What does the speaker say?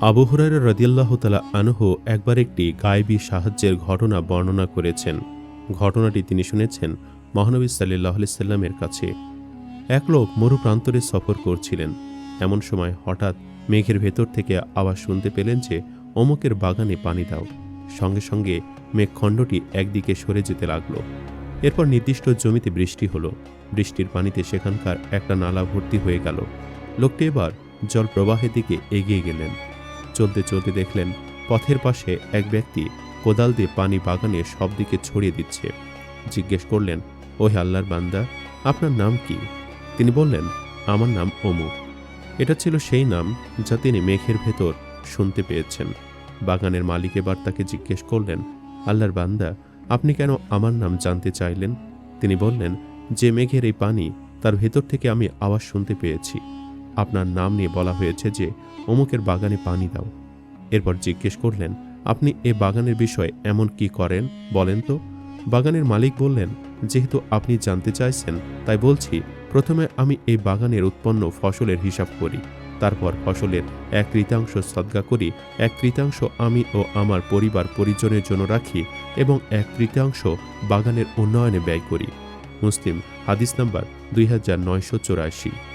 আবু হুরায়রা রদিয়াল্লাহ তালা আনহু একবার একটি গায়েবী সাহায্যের ঘটনা বর্ণনা করেছেন। ঘটনাটি তিনি শুনেছেন মহানবী সাল্লাহ সাল্লামের কাছে। এক লোক মরু প্রান্তরে সফর করছিলেন। এমন সময় হঠাৎ মেঘের ভেতর থেকে আওয়াজ শুনতে পেলেন যে, অমুকের বাগানে পানি দাও। সঙ্গে সঙ্গে মেঘখণ্ডটি একদিকে সরে যেতে লাগল। এরপর নির্দিষ্ট জমিতে বৃষ্টি হলো। বৃষ্টির পানিতে সেখানকার একটা নালা ভর্তি হয়ে গেল। লোকটি এবার জল প্রবাহের দিকে এগিয়ে গেলেন। চলতে চলতে দেখলেন পথের পাশে এক ব্যক্তি কোদাল দিয়ে পানি বাগানে সব দিকে ছড়িয়ে দিচ্ছে। জিজ্ঞেস করলেন, ওহে আল্লাহর বান্দা, আপনার নাম কি? তিনি বললেন, আমার নাম অমুক এটা ছিল সেই নাম যা তিনি মেঘের ভেতর শুনতে পেয়েছেন। বাগানের মালিক এবার তাকে জিজ্ঞেস করলেন, আল্লাহর বান্দা, আপনি কেন আমার নাম জানতে চাইলেন? তিনি বললেন, যে মেঘের এই পানি তার ভেতর থেকে আমি আওয়াজ শুনতে পেয়েছি। আপনার নাম নিয়ে বলা হয়েছে যে, অমুকের বাগানে পানি দাও। এরপর জিজ্ঞেস করলেন, আপনি এ বাগানের বিষয়ে এমন কি করেন? বলেন তো। বাগানের মালিক বললেন, যেহেতু আপনি জানতে চাইছেন, তাই বলছি, প্রথমে আমি এই বাগানের উৎপন্ন ফসলের হিসাব করি। তারপর ফসলের এক তৃতীয়াংশ সদ্গা করি, এক তৃতীয়াংশ আমি ও আমার পরিবার পরিজনের জন্য রাখি এবং এক তৃতীয়াংশ বাগানের উন্নয়নে ব্যয় করি। মুসলিম, হাদিস নাম্বার দুই হাজার নয়শো চৌরাশি।